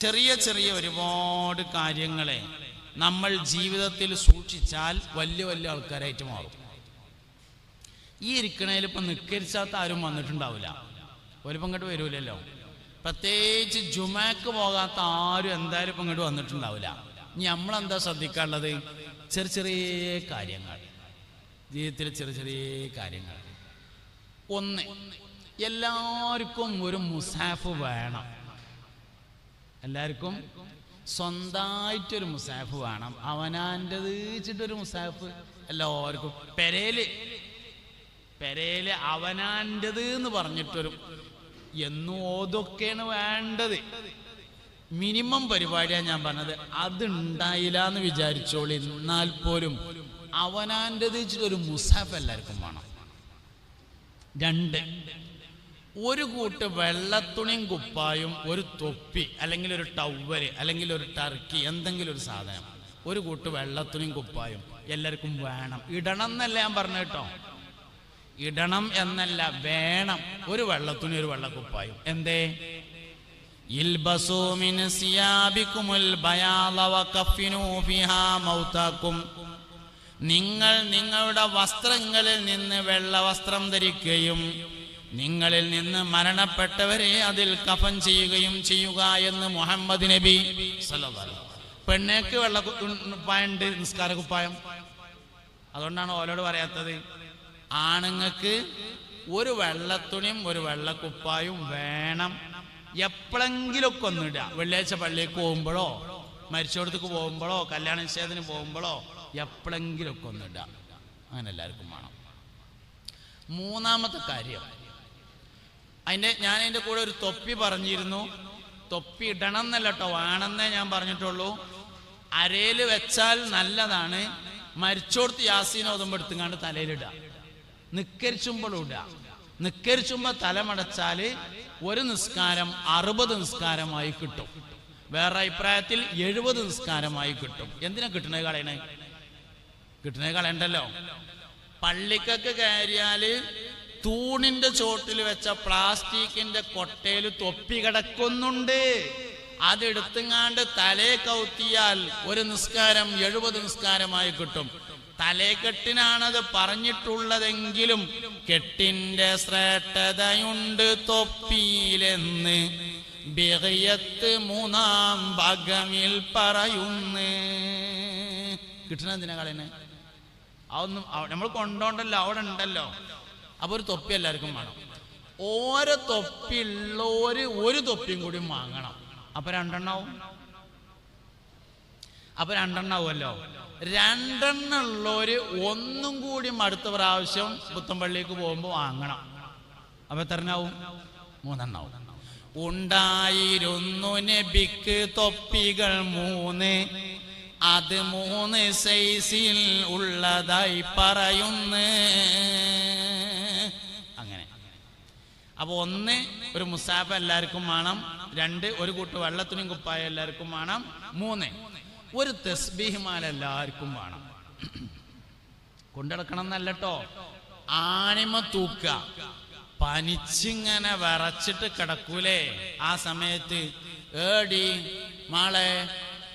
ചെറിയ ചെറിയ ഒരുപാട് കാര്യങ്ങളെ നമ്മൾ ജീവിതത്തിൽ സൂക്ഷിച്ചാൽ വലിയ വലിയ ആൾക്കാരായിട്ട് മാറും. ഈ ഇരിക്കണേൽ ഇപ്പം നിക്കരിച്ചാത്ത ആരും വന്നിട്ടുണ്ടാവില്ല. ഒരു പങ്കട്ട് വരൂലല്ലോ. പ്രത്യേകിച്ച് ജുമാക്ക് പോകാത്ത ആരും എന്തായാലും ഇപ്പം ഇങ്ങോട്ട് വന്നിട്ടുണ്ടാവില്ല. ഇനി നമ്മളെന്താ ശ്രദ്ധിക്കാനുള്ളത്? ചെറിയ ചെറിയ കാര്യങ്ങൾ. ജീവിതത്തിലെ ചെറിയ ചെറിയ കാര്യങ്ങൾ. ഒന്ന് എല്ലാവർക്കും ഒരു മുസാഫ് വേണം. എല്ലാവർക്കും സ്വന്തമായിട്ടൊരു മുസാഫ് വേണം. അവനാന്റെത് വെച്ചിട്ടൊരു മുസാഫ് എല്ലാവർക്കും. പെരേൽ പെരേൽ അവനാന്റെത് എന്ന് പറഞ്ഞിട്ടൊരു എന്നും ഓതൊക്കെയാണ് വേണ്ടത്. മിനിമം പരിപാടിയാണ് ഞാൻ പറഞ്ഞത്. അത് ഉണ്ടായില്ല എന്ന് വിചാരിച്ചോളി എന്നാൽ പോലും അവനാന്റെത് വെച്ചിട്ടൊരു മുസാഫ് എല്ലാവർക്കും വേണം. രണ്ട് ഒരു കൂട്ട് വെള്ളത്തുണിയും കുപ്പായും ഒരു തൊപ്പി അല്ലെങ്കിൽ ഒരു ടവൽ അല്ലെങ്കിൽ ഒരു ടർക്കി എന്തെങ്കിലും ഒരു സാധനം. ഒരു കൂട്ട് വെള്ളത്തുണിയും കുപ്പായും. എല്ലാവർക്കും വേണം. ഇടണം എന്നല്ല ഞാൻ പറഞ്ഞു കേട്ടോ. ഇടണം എന്നല്ല വേണം. ഒരു വെള്ളത്തുണി ഒരു വെള്ളക്കുപ്പായും എന്തേ? ഫിഹാ നിങ്ങൾ നിങ്ങളുടെ വസ്ത്രങ്ങളിൽ നിന്ന് വെള്ള വസ്ത്രം ധരിക്കുകയും നിങ്ങളിൽ നിന്ന് മരണപ്പെട്ടവരെ അതിൽ കഫൻ ചെയ്യുകയും ചെയ്യുക എന്ന് മുഹമ്മദ് നബി. പെണ്ണേക്ക് വെള്ള കുപ്പായുണ്ട് നിസ്കാര കുപ്പായം. അതുകൊണ്ടാണ് ഓലോട് പറയാത്തത്. ആണുങ്ങൾക്ക് ഒരു വെള്ളത്തുണിയും ഒരു വെള്ളക്കുപ്പായും വേണം. എപ്പോഴെങ്കിലൊക്കെ ഒന്നിടുക വെള്ളിയാഴ്ച പള്ളിക്ക് പോകുമ്പോഴോ മരിച്ചോടത്തേക്ക് പോകുമ്പോഴോ കല്യാണ നിശ്ചയത്തിന് പോകുമ്പോഴോ എപ്പോഴെങ്കിലൊക്കെ ഒന്നിടുക അങ്ങനെ എല്ലാവർക്കും വേണം. മൂന്നാമത്തെ കാര്യം. അതിന്റെ ഞാൻ അതിന്റെ കൂടെ ഒരു തൊപ്പി പറഞ്ഞിരുന്നു. തൊപ്പി ഇടണം എന്നല്ല കേട്ടോ വേണമെന്നേ ഞാൻ പറഞ്ഞിട്ടുള്ളൂ. അരയിൽ വെച്ചാൽ നല്ലതാണ്. മരിച്ചോടത്ത് യാസീൻ ഓതുമ്പോൾ എടുത്തുങ്ങാണ്ട് തലയിലിടുക. നിക്കരിച്ചുമ്പോഴും ഇടുക. നിക്കരിച്ചുമ്പോൾ തലമടച്ചാൽ ഒരു നിസ്കാരം അറുപത് നിസ്കാരമായി കിട്ടും. വേറെ അഭിപ്രായത്തിൽ എഴുപത് നിസ്കാരമായി കിട്ടും. എന്തിനാ കിട്ടണേ കളയണേ? കിട്ടണേ കളയണ്ടല്ലോ. പള്ളിക്കൊക്കെ കയറിയാൽ തൂണിന്റെ ചോട്ടിൽ വെച്ച പ്ലാസ്റ്റിക്കിന്റെ കൊട്ടയിൽ തൊപ്പി കിടക്കുന്നുണ്ട്. അതെടുത്തുങ്ങാണ്ട് തലേ കൗത്തിയാൽ ഒരു നിസ്കാരം എഴുപത് നിസ്കാരമായി കിട്ടും. തലേക്കെട്ടിനാണത് പറഞ്ഞിട്ടുള്ളതെങ്കിലും കെട്ടിന്റെ ശ്രേഷ്ഠതയുണ്ട് തൊപ്പിയിലെന്ന്. ബിഹയത്ത് മൂന്നാം ഭാഗമിൽ പറയുന്നു. കിട്ടണ എന്തിനാ കളിന്? അതൊന്നും നമ്മൾ കൊണ്ടോണ്ടല്ലോ അവിടെ ഉണ്ടല്ലോ. അപ്പൊ ഒരു തൊപ്പി എല്ലാവർക്കും വേണം. ഓരോ തൊപ്പി ഉള്ളോര് ഒരു തൊപ്പിയും കൂടി വാങ്ങണം. അപ്പൊ രണ്ടെണ്ണാവും. അപ്പൊ രണ്ടെണ്ണാവുമല്ലോ. രണ്ടെണ്ണ ഉള്ളവര് ഒന്നും കൂടി അടുത്ത പ്രാവശ്യം പുത്തമ്പള്ളിക്ക് പോകുമ്പോൾ വാങ്ങണം. അപ്പൊ എത്രണ്ണാവും? മൂന്നെണ്ണാവും. ഉണ്ടായിരുന്നു നബിക്ക് തൊപ്പികൾ മൂന്ന്. അത് മൂന്ന് സൈസിൽ ഉള്ളതായി പറയുന്നു. അപ്പൊ ഒന്ന് ഒരു മുസാഫ എല്ലാവർക്കും വേണം. രണ്ട് ഒരു കൂട്ട് വെള്ളത്തിനും കുപ്പായ എല്ലാവർക്കും വേണം. മൂന്ന് ഒരു തസ്ബീഹിമാല എല്ലാവർക്കും വേണം. കൊണ്ടിടക്കണം എന്നല്ലട്ടോ ആണിമ തൂക്ക പനിച്ചിങ്ങനെ വിറച്ചിട്ട് കിടക്കൂലേ. ആ സമയത്ത് ഏടി മാളെ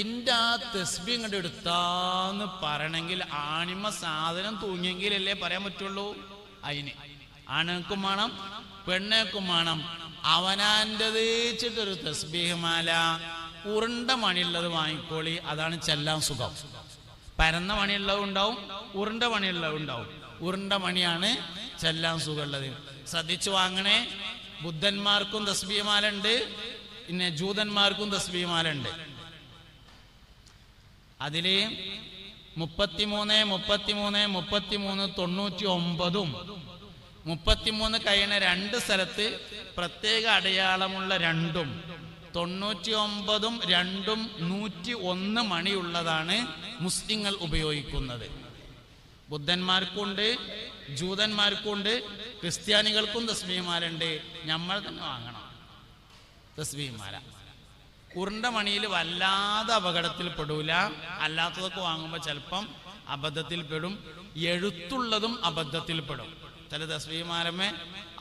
ഇന്റെ ആ തെസ്ബി ഇങ്ങോട്ട് എടുത്താന്ന് പറയണമെങ്കിൽ ആണിമ സാധനം തൂങ്ങിയെങ്കിലല്ലേ പറയാൻ പറ്റുള്ളൂ? അതിന്. ആണുങ്ങൾക്കും വേണം. പെണ്ണേക്കും വേണം അവനാന്റെ വെച്ചിട്ടൊരു തസ്ബീഹമാല. ഉരുണ്ട മണിയുള്ളത് വാങ്ങിക്കോളി. അതാണ് ചെല്ലാൻ സുഖം. പരന്ന മണിയുള്ളതും ഉണ്ടാവും ഉരുണ്ട മണിയുള്ളതും ഉണ്ടാവും. ഉരുണ്ട മണിയാണ് ചെല്ലാൻ സുഖമുള്ളത്. ശ്രദ്ധിച്ചു വാങ്ങണേ. ബുദ്ധന്മാർക്കും തസ്ബീഹമാല ഉണ്ട്. പിന്നെ ജൂതന്മാർക്കും തസ്ബീഹമാല ഉണ്ട്. അതിലേ മുപ്പത്തിമൂന്ന് മുപ്പത്തിമൂന്ന് മുപ്പത്തിമൂന്ന് തൊണ്ണൂറ്റി ഒമ്പതും മുപ്പത്തിമൂന്ന് കഴിയണ രണ്ട് സ്ഥലത്ത് പ്രത്യേക അടയാളമുള്ള രണ്ടും തൊണ്ണൂറ്റി ഒമ്പതും രണ്ടും നൂറ്റി ഒന്ന് മണിയുള്ളതാണ് മുസ്ലിങ്ങൾ ഉപയോഗിക്കുന്നത്. ബുദ്ധന്മാർക്കുണ്ട് ജൂതന്മാർക്കുണ്ട് ക്രിസ്ത്യാനികൾക്കും തസ്ബീമാലുണ്ട് നമ്മൾ തന്നെ വാങ്ങണം. തസ്ബീമാല ഉരുണ്ട മണിയിൽ വല്ലാതെ അപകടത്തിൽ പെടൂല. അല്ലാത്തതൊക്കെ വാങ്ങുമ്പോൾ ചിലപ്പം അബദ്ധത്തിൽ പെടും. എഴുത്തുള്ളതും അബദ്ധത്തിൽ പെടും. ചില തസ്വീമാരമ്മേ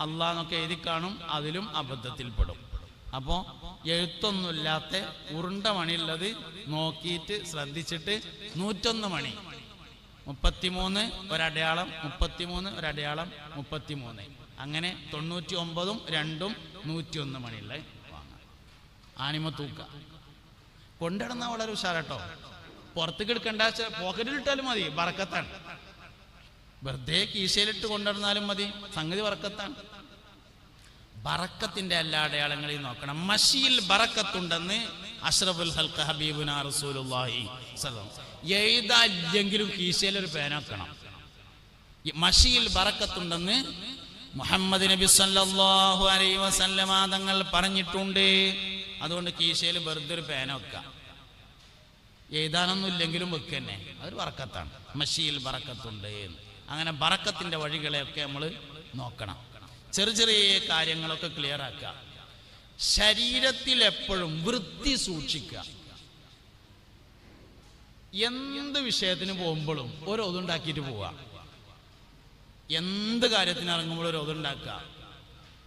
അള്ളാന്നൊക്കെ എഴുതി കാണും അതിലും അബദ്ധത്തിൽപ്പെടും. അപ്പോ എഴുത്തൊന്നുമില്ലാത്ത ഉരുണ്ട മണിയുള്ളത് നോക്കിയിട്ട് ശ്രദ്ധിച്ചിട്ട് നൂറ്റൊന്ന് മണി. മുപ്പത്തിമൂന്ന് ഒരടയാളം മുപ്പത്തിമൂന്ന് ഒരടയാളം മുപ്പത്തിമൂന്ന്. അങ്ങനെ തൊണ്ണൂറ്റി ഒമ്പതും രണ്ടും നൂറ്റിയൊന്ന് മണിയുള്ള വാങ്ങാം. ആനിമ തൂക്ക. കൊണ്ടിടുന്ന വളരെ ഉഷാറട്ടോ. പുറത്തേക്ക് എടുക്കണ്ട പോക്കറ്റിൽ ഇട്ടാലും മതി ബറക്കത്താണ് വെറുതെ കീശയിലിട്ട് കൊണ്ടുവന്നാലും മതി. സംഗതി വറക്കത്താണ്. ബറക്കത്തിന്റെ എല്ലാ അടയാളങ്ങളെയും നോക്കണം. മഷിയിൽ ബറക്കത്തുണ്ടെന്ന് അഷ്റഫുൽ ഹൽക്ക ഹബീബുന റസൂലുള്ളാഹി എഴുതാല്ലെങ്കിലും കീശയിൽ ഒരു പേനാക്കണം മഷിയിൽ ബറക്കത്തുണ്ടെന്ന് മുഹമ്മദ് നബി സല്ലല്ലാഹു അലൈഹി വസല്ലമ തങ്ങൾ പറഞ്ഞിട്ടുണ്ട്. അതുകൊണ്ട് കീശയിൽ വെറുതെ ഒരു പേന വെക്കാം. എഴുതാനൊന്നും ഇല്ലെങ്കിലും വെക്കന്നെ അതൊരു വറക്കത്താണ്. മഷിയിൽ ബറക്കത്തുണ്ട് എന്ന്. അങ്ങനെ ബറക്കത്തിന്റെ വഴികളെയൊക്കെ നമ്മൾ നോക്കണം. ചെറിയ ചെറിയ കാര്യങ്ങളൊക്കെ ക്ലിയർ ആക്കുക. ശരീരത്തിൽ എപ്പോഴും വൃത്തി സൂക്ഷിക്കുക. എന്ത് വിഷയത്തിന് പോകുമ്പോഴും ഒരു ഒതുണ്ടാക്കിയിട്ട് പോവുക. എന്ത് കാര്യത്തിന് ഇറങ്ങുമ്പോഴും ഒരു ഒതുണ്ടാക്കുക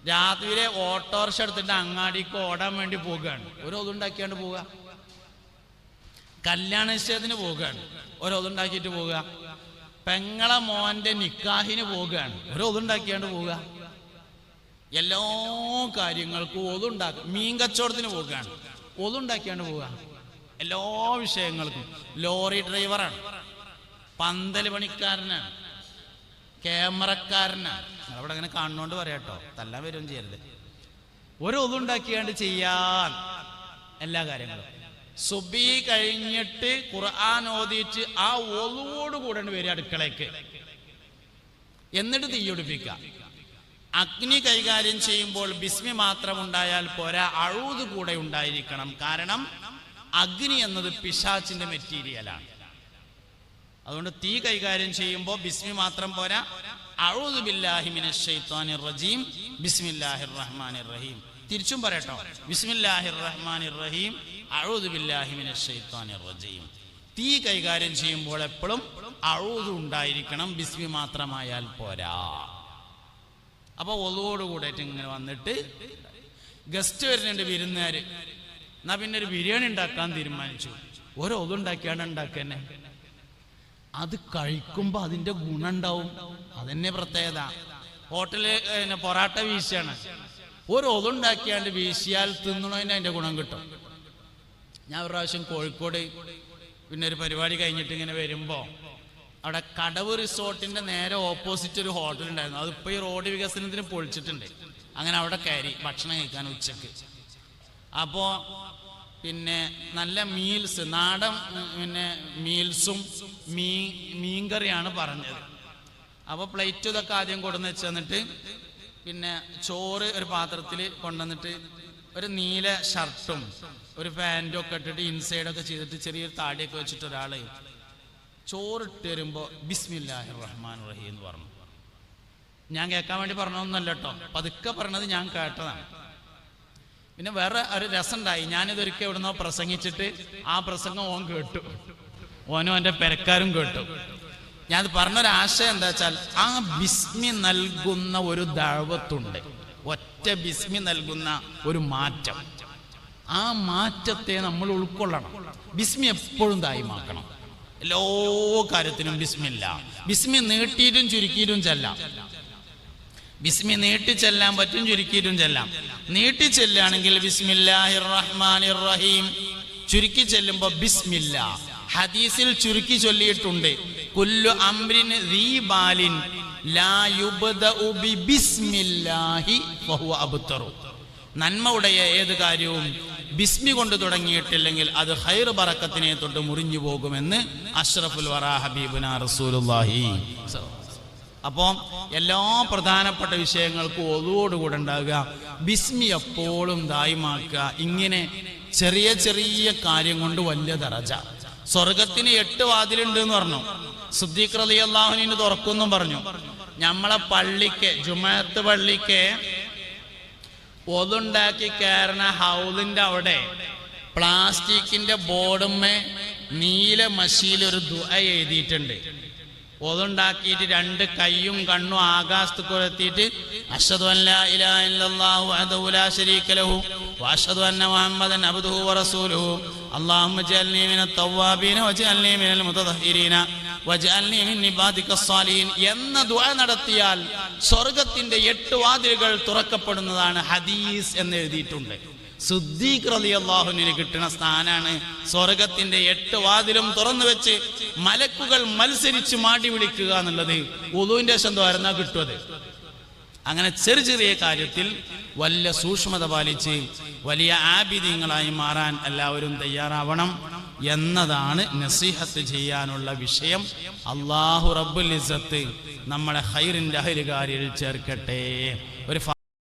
രാത്രിയിലെ ഓട്ടോറിക്ഷ എടുത്തിട്ട് അങ്ങാടിക്ക് ഓടാൻ വേണ്ടി പോവുകയാണ്. ഒരു ഒതുണ്ടാക്കിയാണ്ട് പോവുക. കല്യാണ നിശ്ചയത്തിന് പോവുകയാണ്. ഒരു ഒതുണ്ടാക്കിയിട്ട് പോവുക. പെങ്ങളെ മോന്റെ നിക്കാഹിന് പോവുകയാണ്. ഒരു ഒതുണ്ടാക്കിയാണ്ട് പോവുക. എല്ലാ കാര്യങ്ങൾക്കും ഒതുണ്ടാക്കും മീൻ കച്ചവടത്തിന് പോവുകയാണ്. ഒതുണ്ടാക്കിയാണ്ട് പോവുക. എല്ലാ വിഷയങ്ങൾക്കും. ലോറി ഡ്രൈവറാണ്. പന്തൽ പണിക്കാരനാണ്. ക്യാമറക്കാരനാണ്. അവിടെ അങ്ങനെ കാണുന്നോണ്ട് പറയാട്ടോ. തല്ലാൻ വരും ചെയ്യരുത്. ഒരു ഒതുണ്ടാക്കിയാണ്ട് ചെയ്യാൻ എല്ലാ കാര്യങ്ങളും. സുബി കഴിഞ്ഞിട്ട് ഖുർആൻ ഓതിയിട്ട് ആ ഒതുവോട് കൂടെ വരിക അടുക്കളയ്ക്ക്. എന്നിട്ട് തീയൊടിപ്പിക്കുക അഗ്നി കൈകാര്യം ചെയ്യുമ്പോൾ ബിസ്മി മാത്രം ഉണ്ടായാൽ പോരാ അഴുത് കൂടെ ഉണ്ടായിരിക്കണം. കാരണം അഗ്നി എന്നത് പിശാച്ചിന്റെ മെറ്റീരിയലാണ്. അതുകൊണ്ട് തീ കൈകാര്യം ചെയ്യുമ്പോൾ ബിസ്മി മാത്രം പോരാ. അഴുത് ബില്ലാഹി മിനശ് ശൈത്വാനിർ റജീം. ബിസ്മില്ലാഹിർ റഹ്മാനിർ റഹീം. തിരിച്ചും പറയട്ടോ. ബിസ്മില്ലാഹിർ റഹ്മാനിർ റഹീം. തീ കൈകാര്യം ചെയ്യുമ്പോൾ എപ്പോഴും അഴുതു ഉണ്ടായിരിക്കണം ബിസ്മി മാത്രമായാൽ പോരാ. അപ്പൊ ഒതുവോടുകൂടെ ഇങ്ങനെ വന്നിട്ട് ഗസ്റ്റ് വരുന്നുണ്ട് വിരുന്നുകാര് എന്നാ പിന്നെ ഒരു ബിരിയാണി ഉണ്ടാക്കാൻ തീരുമാനിച്ചു. ഓരോ ഒതുണ്ടാക്കിയാണ് ഉണ്ടാക്കന്നെ. അത് കഴിക്കുമ്പോ അതിന്റെ ഗുണം ഉണ്ടാവും അതന്നെ പ്രത്യേകത. ഹോട്ടലിൽ പൊറാട്ട വീശാണ് ഒരു ഒതുണ്ടാക്കിയാണ്ട് വീശിയാൽ തിന്നണതിന് അതിന്റെ ഗുണം കിട്ടും. ഞാൻ ഒരു പ്രാവശ്യം കോഴിക്കോട് പിന്നെ ഒരു പരിപാടി കഴിഞ്ഞിട്ട് ഇങ്ങനെ വരുമ്പോ അവിടെ കടവ് റിസോർട്ടിന്റെ നേരെ ഓപ്പോസിറ്റ് ഒരു ഹോട്ടൽ ഉണ്ടായിരുന്നു. അതിപ്പോ ഈ റോഡ് വികസനത്തിന് പൊളിച്ചിട്ടുണ്ട്. അങ്ങനെ അവിടെ കയറി ഭക്ഷണം കഴിക്കാൻ ഉച്ചയ്ക്ക്. അപ്പോ പിന്നെ നല്ല മീൽസ് നാടൻ പിന്നെ മീൽസും മീ മീൻകറിയാണ് പറഞ്ഞത്. അപ്പോൾ പ്ലേറ്റ് ഇതൊക്കെ ആദ്യം കൊണ്ടുവന്ന് വെച്ച് തന്നിട്ട് പിന്നെ ചോറ് ഒരു പാത്രത്തിൽ കൊണ്ടുവന്നിട്ട് ഒരു നീല ഷർട്ടും ഒരു പാന്റും ഒക്കെ ഇട്ടിട്ട് ഇൻസൈഡൊക്കെ ചെയ്തിട്ട് ചെറിയൊരു താടിയൊക്കെ വെച്ചിട്ട് ഒരാൾ ചോറിട്ട് വരുമ്പോൾ ബിസ്മില്ലാഹി റഹ്മാൻ റഹീം എന്ന് പറഞ്ഞു. ഞാൻ കേൾക്കാൻ വേണ്ടി പറഞ്ഞൊന്നല്ല കേട്ടോ. പതുക്കെ പറഞ്ഞത് ഞാൻ കേട്ടതാണ്. പിന്നെ വേറെ ഒരു രസമുണ്ടായി. ഞാനിതൊരിക്കൽ ഇവിടുന്ന് പ്രസംഗിച്ചിട്ട് ആ പ്രസംഗം ഓൻ കേട്ടു. ഓനും എന്റെ പെരക്കാരും കേട്ടു. ഞാൻ പറഞ്ഞൊരാശയം എന്താ വെച്ചാൽ ആ ബിസ്മി നൽകുന്ന ഒരു ദഴവത്തുണ്ട് ഒറ്റ ബിസ്മി നൽകുന്ന ഒരു മാറ്റം. ആ മാറ്റത്തെ നമ്മൾ ഉൾക്കൊള്ളണം. ബിസ്മി എപ്പോഴും ദായിമാക്കണം. എല്ലാ കാര്യത്തിനും ബിസ്മില്ല. ബിസ്മി നീട്ടിയിട്ടും ചുരുക്കിയിട്ടും ചെല്ലാം. ബിസ്മി നീട്ടി ചെല്ലാൻ പറ്റും ചുരുക്കിയിട്ടും ചെല്ലാം. നീട്ടി ചെല്ലുകയാണെങ്കിൽ ബിസ്മില്ലാഹിർ റഹ്മാനിർ റഹീം ചുരുക്കി ചെല്ലുമ്പോ ബിസ്മില്ല. ഹദീസിൽ ചുരുക്കി ചൊല്ലിയിട്ടുണ്ട്. കുല്ലു അംരിൻ ലാ യുബ്ദഉ ബിസ്മില്ലാഹി ഫഹുവ അബ്തറു. നന്മ ഉടയ ഏത് കാര്യവും ബിസ്മി കൊണ്ട് തുടങ്ങിയിട്ടില്ലെങ്കിൽ അത് ഹൈർ ബറക്കത്തിനെ തൊട്ട് മുറിഞ്ഞു പോകുമെന്ന് അഷ്റഫുൽ വറ അപ്പോൾ എല്ലാ പ്രധാനപ്പെട്ട വിഷയങ്ങൾക്കും ഒതുവോടുകൂടെ ഉണ്ടാവുക. ബിസ്മി എപ്പോഴും ദായ്മാക്കുക. ഇങ്ങനെ ചെറിയ ചെറിയ കാര്യം കൊണ്ട് വലിയ ദറജ. സ്വർഗത്തിന് എട്ട് വാതിലുണ്ട് എന്ന് പറഞ്ഞു. സുദ്ദീഖ് റലി അള്ളാഹുനിന് തുറക്കുന്നു പറഞ്ഞു. നമ്മളെ പള്ളിക്ക് ജുമാഅത്ത് പള്ളിക്ക് ഒതുണ്ടാക്കി കയറുന്ന ഹൗലിന്റെ അവിടെ പ്ലാസ്റ്റിക്കിന്റെ ബോർഡുമ്മേ നീല മഷിയിൽ ഒരു ദുആ എഴുതിയിട്ടുണ്ട് ഒതുണ്ടാക്കിയിട്ട് രണ്ട് കൈയും കണ്ണും ആകാശത്ത് കൊളുത്തിയിട്ട് അഷ്ഹദു അൻ ലാ ഇലാഹ ഇല്ലല്ലാഹു വഹ്ദഹു ലാ ശരീക ലഹു واشهد ان محمدا عبده ورسوله اللهم اجعلني من التوابين واجعلني من المتطهرين എന്ന ദുആ നടത്തിയാൽ സ്വർഗത്തിന്റെ എട്ട് വാതിലുകൾ തുറക്കപ്പെടുന്നതാണ് ഹദീസ് എന്ന് എഴുതിയിട്ടുണ്ട്. സുദ്ദീഖ് കിട്ടുന്ന സ്ഥാനാണ് സ്വർഗത്തിന്റെ എട്ട് വാതിലും തുറന്നു വെച്ച് മലക്കുകൾ മത്സരിച്ച് മാടി വിളിക്കുക എന്നുള്ളത് ഉദുവിന്റെ ശം തോരന്നാ അങ്ങനെ ചെറിയ ചെറിയ കാര്യത്തിൽ വലിയ സൂക്ഷ്മത പാലിച്ച് വലിയ ആബിദ്യങ്ങളായി മാറാൻ എല്ലാവരും തയ്യാറാവണം. എന്നതാണ് നസീഹത്ത് ചെയ്യാനുള്ള വിഷയം. അള്ളാഹു റബ്ബുൽ ഇസ്സത്ത് നമ്മളെ ഹൈറിന്റെ അഹരികാരിൽ ചേർക്കട്ടെ. ഒരു